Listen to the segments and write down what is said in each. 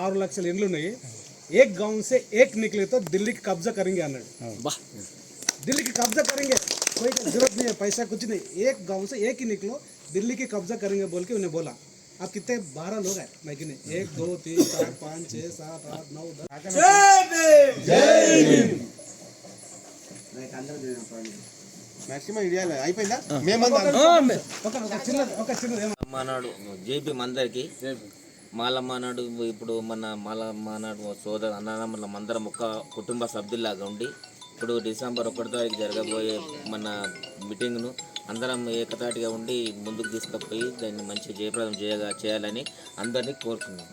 ఆరు లక్షల ఇండ్లు ఉన్నాయి ఏక్ गांव से एक निकले तो दिल्ली की कब्जा करेंगे అన్నాడు दिल्ली की कब्जा करेंगे कोई जरूरत नहीं है पैसा कुछ नहीं एक गांव से एक ही निकलो दिल्ली की कब्जा करेंगे बोल के उन्हें बोला अब कितने बारह लोग हैं मैगी ने एक दो तीन चार पाँच छः सात आठ नौ दस మాక్సిమం ఇడియాలి అయిపోయిందా మేమంతా ఒక ఒక చిన్నది ఒక చిన్నది ఏమ- మానాడు జేపీ మందరికి మాలమ్మ నాడు ఇప్పుడు మన మాలమ్మ నాడు సోదర అన్నదమ్ములం అందరం ఒక కుటుంబ సభ్యుల్లాగా ఉండి ఇప్పుడు డిసెంబర్ ఒకటి తారీఖు జరగబోయే మన మీటింగ్ను అందరం ఏకతాటిగా ఉండి ముందుకు తీసుకుపోయి దాన్ని మంచి జయప్రదం చేయగా చేయాలని అందరినీ కోరుతున్నాం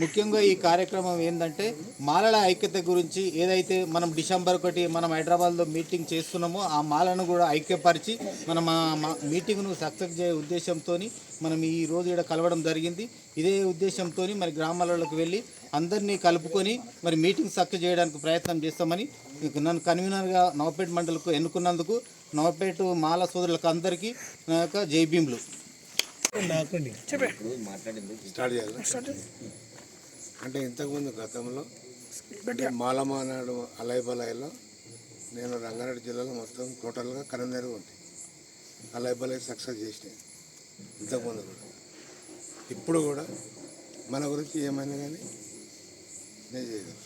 ముఖ్యంగా ఈ కార్యక్రమం ఏంటంటే మాలల ఐక్యత గురించి ఏదైతే మనం డిసెంబర్ ఒకటి మనం హైదరాబాద్లో మీటింగ్ చేస్తున్నామో ఆ మాలను కూడా ఐక్యపరిచి మనం మీటింగ్ను సక్సెస్ చేయ ఉద్దేశంతో మనం ఈ రోజు ఇక్కడ కలవడం జరిగింది. ఇదే ఉద్దేశంతో మరి గ్రామాలలోకి వెళ్ళి అందరినీ కలుపుకొని మరి మీటింగ్ సక్సెస్ చేయడానికి ప్రయత్నం చేస్తామని నన్ను కన్వీనర్గా నవపేట మండలకు ఎన్నుకున్నందుకు నవపేట మాల సోదరులకు అందరికీ నా యొక్క జై భీములు. ఇప్పుడు మాట్లాడింది. స్టార్ట్ చేయాలి. అంటే ఇంతకుముందు గతంలో అంటే మాలమానాడు అలైబలాయిలో నేను రంగారెడ్డి జిల్లాలో మొత్తం టోటల్గా కరీంనగర్ ఉంది అలైబలాయి సక్సెస్ చేసినాయి ఇంతకుముందు కూడా. ఇప్పుడు కూడా మన గురించి ఏమైనా కానీ నేను చేయగలను.